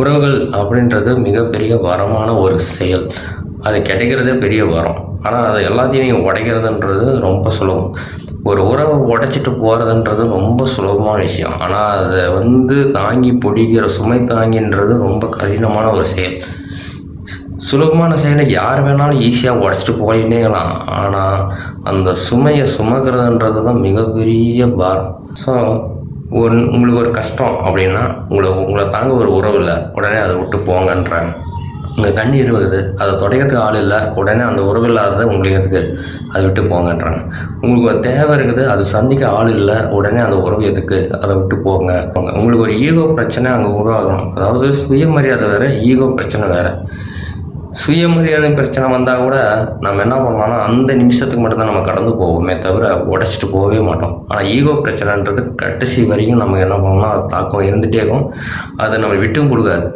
உறவுகள் அப்படின்றது மிகப்பெரிய வரமான ஒரு செயல். அது கிடைக்கிறதே பெரிய வரம். ஆனால் அது எல்லாத்தையும் நீங்கள் உடைக்கிறதுன்றது ரொம்ப சுலபம். ஒரு உறவை உடைச்சிட்டு போகிறதுன்றது ரொம்ப சுலபமான விஷயம். ஆனால் அதை வந்து தாங்கி பிடிக்கிற சுமை தாங்கின்றது ரொம்ப கடினமான ஒரு செயல். சுலபமான செயலை யார் வேணாலும் ஈஸியாக உடச்சிட்டு போயினேலாம் ஆனால் அந்த சுமையை சுமக்கிறதுன்றது தான் மிகப்பெரிய பாரம். ஸோ ஒன் உங்களுக்கு ஒரு கஷ்டம் அப்படின்னா உங்களை உங்களை தாங்க ஒரு உறவு இல்லை. உடனே அதை விட்டு போங்கன்றாங்க. உங்கள் கண்ணீர் இருக்குது அதை துடைக்கிறதுக்கு ஆள் இல்லை. உடனே அந்த உறவு இல்லாததை உங்களுக்கு எதுக்கு? அதை விட்டு போங்கன்றாங்க. உங்களுக்கு ஒரு தேவை இருக்குது அது சந்திக்க ஆள் இல்லை. உடனே அந்த உறவு எதுக்கு? அதை விட்டு போங்க போங்க. உங்களுக்கு ஒரு ஈகோ பிரச்சனை அங்கே உருவாகணும். அதாவது சுயமரியாதை வேறு ஈகோ பிரச்சனை வேறு. சுயமரியாதை பிரச்சனை வந்தால் கூட நம்ம என்ன பண்ணலாம்னா அந்த நிமிஷத்துக்கு மட்டும்தான் நம்ம கடந்து போவோமே தவிர உடச்சிட்டு போகவே மாட்டோம். ஆனால் ஈகோ பிரச்சனைன்றது கடைசி வரைக்கும் நம்ம என்ன பண்ணோம்னா அது தாக்கம் இருந்துகிட்டே இருக்கும். அதை நம்ம விட்டும் கொடுக்காது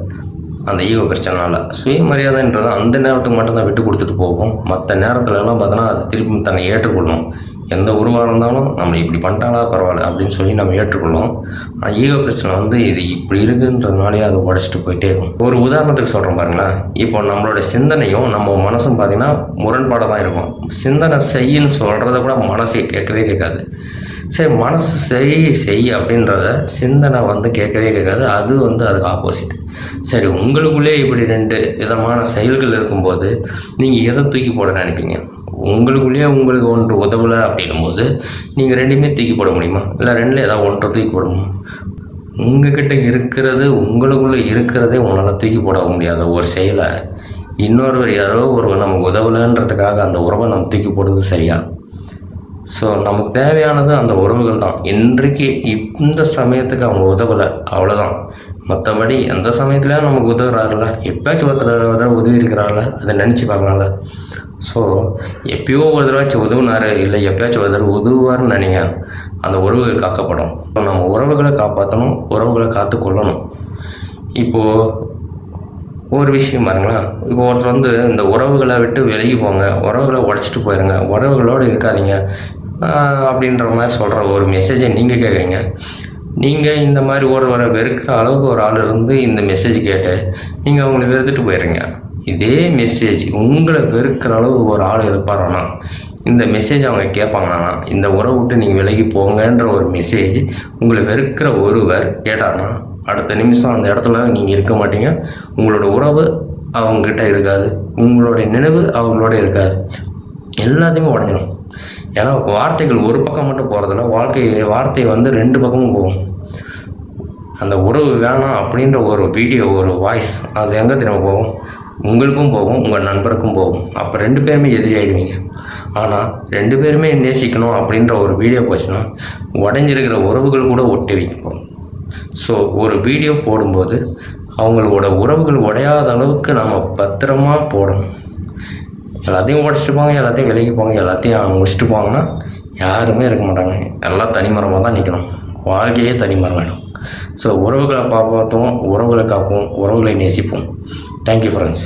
அந்த ஈகோ பிரச்சனைனால. சுயமரியாதைன்றது அந்த நேரத்துக்கு மட்டும்தான் விட்டு கொடுத்துட்டு போகும். மற்ற நேரத்துலலாம் பார்த்தோன்னா அது திருப்பி தன்னை ஏற்றுக்கொள்ளணும் எந்த உருவாக இருந்தாலும் நம்மளை இப்படி பண்ணிட்டாங்களா பரவாயில்ல அப்படின்னு சொல்லி நம்ம ஏற்றுக்கொள்ளும். ஆனால் ஈகோ பிரச்சனை வந்து இது இப்படி இருக்குன்றதுனாலே அதை உடச்சிட்டு போயிட்டே இருக்கும். ஒரு உதாரணத்துக்கு சொல்கிறோம் பாருங்களேன். இப்போ நம்மளோட சிந்தனையும் நம்ம மனசும் பார்த்திங்கன்னா முரண்பாடாக தான் இருக்கும். சிந்தனை செய்யின்னு சொல்கிறத கூட மனசே கேட்கவே கேட்காது. சரி மனசு செய் செய் அப்படின்றத சிந்தனை வந்து கேட்கவே கேட்காது. அது வந்து அதுக்கு ஆப்போசிட் சரி உங்களுக்குள்ளே இப்படி ரெண்டு விதமான செயல்கள் இருக்கும்போது நீங்கள் எதை தூக்கி போட நினைப்பீங்க? உங்களுக்குள்ளேயே உங்களுக்கு ஒன்று உதவலை அப்படின்னும் போது நீங்கள் ரெண்டுமே தூக்கி போட முடியுமா? இல்லை ரெண்டில் ஏதாவது ஒன்றை தூக்கி போடணுமா உங்ககிட்ட இருக்கிறது உங்களுக்குள்ளே இருக்கிறதே உங்களால் தூக்கி போட முடியாத ஒரு செயலை இன்னொருவர் யாரோ ஒருவர் நமக்கு உதவலைன்றதுக்காக அந்த உறவை நம்ம தூக்கி போடுறது சரியா? ஸோ நமக்கு தேவையானது அந்த உறவுகள் தான். இன்றைக்கு இந்த சமயத்துக்கு அவங்க உதவலை. அவ்வளோதான் மற்றபடி எந்த சமயத்துலையும் நமக்கு உதவுறாருல எப்பயாச்சும் ஒருத்தர் ஒருத்தர் உதவி இருக்கிறாங்கள அதை நினச்சி பார்க்கலாம்ல ஸோ எப்பயோ ஒரு தடவாச்சும் உதவுனாரு இல்லை எப்பயாச்சும் ஒரு தடவை உதவுவார்னு நினைங்க. அந்த உறவுகள் காக்கப்படும். இப்போ நம்ம உறவுகளை காப்பாற்றணும் உறவுகளை காத்து கொள்ளணும் இப்போது ஒரு விஷயம் பாருங்களேன். இப்போ ஒருத்தர் வந்து இந்த உறவுகளை விட்டு விலகி போங்க. உறவுகளை உடச்சிட்டு போயிருங்க. உறவுகளோடு இருக்காதீங்க. அப்படின்ற மாதிரி சொல்கிற ஒரு மெசேஜை நீங்கள் கேட்குறீங்க நீங்கள் இந்த மாதிரி ஒருவரை வெறுக்கிற அளவுக்கு ஒரு ஆள் இருந்து இந்த மெசேஜ் கேட்டு நீங்கள் அவங்கள வெறுத்துட்டு போயிடுறீங்க இதே மெசேஜ் உங்களை வெறுக்கிற அளவுக்கு ஒரு ஆள் இருப்பாரோனா இந்த மெசேஜ் அவங்க கேட்பாங்கன்னா இந்த உறவு விட்டு நீங்கள் விலகி போங்கன்ற ஒரு மெசேஜ் உங்களை வெறுக்கிற ஒருவர் கேட்டார்னா அடுத்த நிமிஷம் அந்த இடத்துல நீங்கள் இருக்க மாட்டீங்க. உங்களோட உறவு அவங்கக்கிட்ட இருக்காது. உங்களுடைய நினைவு அவங்களோட இருக்காது. எல்லாத்தையுமே உடஞ்சிடும் ஏன்னா வார்த்தைகள் ஒரு பக்கம் மட்டும் போகிறதில்ல வாழ்க்கை வார்த்தை வந்து ரெண்டு பக்கமும் போகும். அந்த உறவு வேணாம் அப்படின்ற ஒரு வீடியோ ஒரு வாய்ஸ் அது எங்கே திரும்ப போகும்? உங்களுக்கும் போகும் உங்கள் நண்பருக்கும் போகும். அப்போ ரெண்டு பேருமே எதிரி ஆகிடுவீங்க ஆனால் ரெண்டு பேருமே நேசிக்கணும் அப்படின்ற ஒரு வீடியோ போச்சுன்னா உடஞ்சிருக்கிற உறவுகள் கூட ஒட்டி வைக்கும். ஸோ ஒரு வீடியோ போடும்போது அவங்களோட உறவுகள் உடையாத அளவுக்கு நாம் பத்திரமா போடணும். எல்லாத்தையும் உடச்சிட்டு போங்க எல்லாத்தையும் விலகி போங்க எல்லாத்தையும் முடிச்சுட்டு போங்கன்னா யாருமே இருக்க மாட்டாங்க. எல்லாம் தனிமரமாக தான் நிற்கணும் வாழ்க்கையே தனிமரம் வேணும். ஸோ உறவுகளை பார்ப்போம் உறவுகளை காப்போம் உறவுகளை நேசிப்போம். Thank you friends